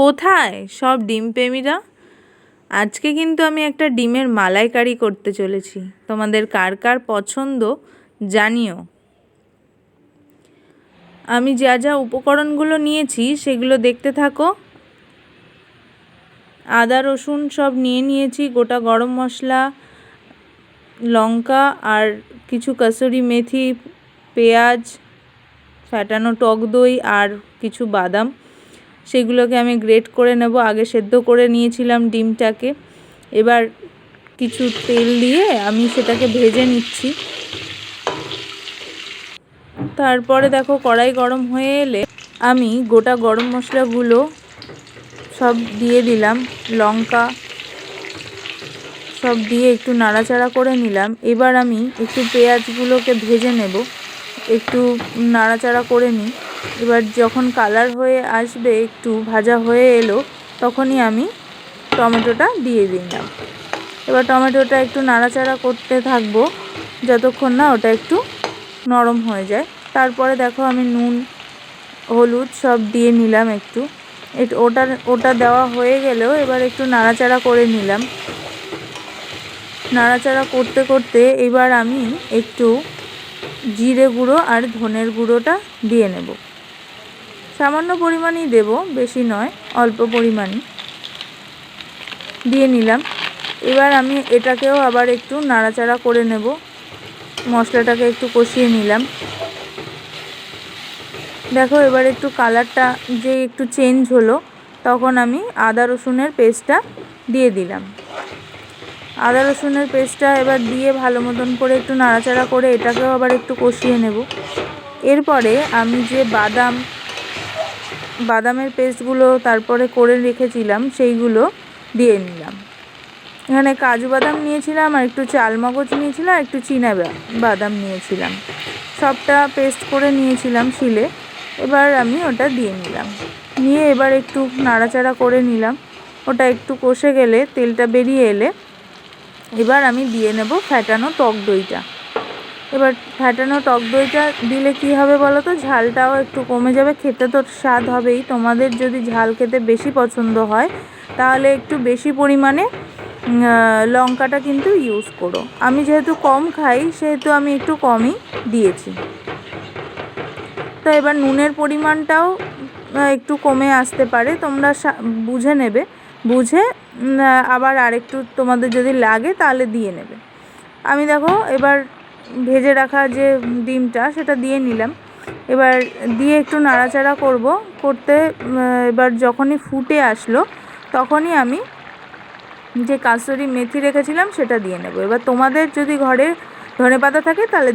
কোথায়? সব ডিম প্রেমীরা আজকে কিন্তু আমি একটা ডিমের মালাইকারি করতে চলেছি। তোমাদের কার কার পছন্দ জানিও। আমি যা যা উপকরণগুলো নিয়েছি, সেগুলো দেখতে থাকো। আদা, রসুন সব নিয়ে নিয়েছি, গোটা গরম মশলা, লঙ্কা আর কিছু কাসুরি মেথি, পেঁয়াজ ফ্যাটানো টক দই আর কিছু বাদাম। সেগুলোকে আমি গ্রেট করে নেব। আগে সেদ্ধ করে নিয়েছিলাম ডিমটাকে। এবার কিছু তেল দিয়ে আমি সেটাকে ভেজে নিচ্ছি। তারপরে দেখো কড়াই গরম হয়ে এলে আমি গোটা গরম মশলাগুলো সব দিয়ে দিলাম। লঙ্কা সব দিয়ে একটু নাড়াচাড়া করে নিলাম। এবার আমি একটু পেঁয়াজগুলোকে ভেজে নেব। একটু নাড়াচাড়া করে নিই। এবার যখন কালার হয়ে আসবে, একটু ভাজা হয়ে এলো, তখনই আমি টমেটোটা দিয়ে দিলাম। এবার টমেটোটা একটু নাড়াচাড়া করতে থাকব, যতক্ষণ না ওটা একটু নরম হয়ে যায়। তারপরে দেখো আমি নুন, হলুদ সব দিয়ে নিলাম একটু। ওটা ওটা দেওয়া হয়ে গেলেও এবার একটু নাড়াচাড়া করে নিলাম। নাড়াচাড়া করতে করতে এবার আমি একটু জিরে গুঁড়ো আর ধনের গুঁড়োটা দিয়ে নেব। সামান্য পরিমাণই দেব, বেশি নয়, অল্প পরিমাণই। দিয়ে নিলাম। এবার আমি এটাকেও আবার একটু নাড়াচাড়া করে নেব। মশলাটাকে একটু কষিয়ে নিলাম। দেখো, এবার একটু কালারটা যে একটু চেঞ্জ হলো, তখন আমি আদা রসুনের পেস্টটা দিয়ে দিলাম। আদা রসুনের পেস্টটা এবার দিয়ে ভালো মতন করে একটু নাড়াচাড়া করে এটাকেও আবার একটু কষিয়ে নেব। এরপরে আমি যে বাদাম, বাদামের পেস্টগুলো তারপরে করে রেখেছিলাম, সেইগুলো দিয়ে নিলাম। এখানে কাজু বাদাম নিয়েছিলাম আর একটু চালমগজ নিয়েছিলাম আর একটু চীনা বাদাম নিয়েছিলাম। সবটা পেস্ট করে নিয়েছিলাম শিলে। এবার আমি ওটা দিয়ে নিলাম। নিয়ে এবার একটু নাড়াচাড়া করে নিলাম। ওটা একটু কষে গেলে তেলটা বেরিয়ে এলে এবার আমি দিয়ে নেব ফ্যাটানো টক দইটা। এবার ফ্যাটানো টক দইটা দিলে কি হবে বলো তো? ঝালটাও একটু কমে যাবে। খেতে তো স্বাদ হবেই। তোমাদের যদি ঝাল খেতে বেশি পছন্দ হয়, তাহলে একটু বেশি পরিমাণে লঙ্কাটা কিন্তু ইউজ করো। আমি যেহেতু কম খাই, সেহেতু আমি একটু কমই দিয়েছি। তো এবার নুনের পরিমাণটাও একটু কমে আসতে পারে। তোমরা বুঝে নেবে। বুঝে আবার আরেকটু তোমাদের যদি লাগে তাহলে দিয়ে নেবে। আমি দেখো এবার ভেজে রাখা যে ডিমটা সেটা দিয়ে নিলাম। এবার দিয়ে একটু নাড়াচাড়া করব, করতে এবার যখনই ফুটে আসলো তখনই আমি যে কাসুরি মেথি রেখেছিলাম সেটা দিয়ে নেব। এবার তোমাদের যদি ঘরে ধনে পাতা থাকে তাহলে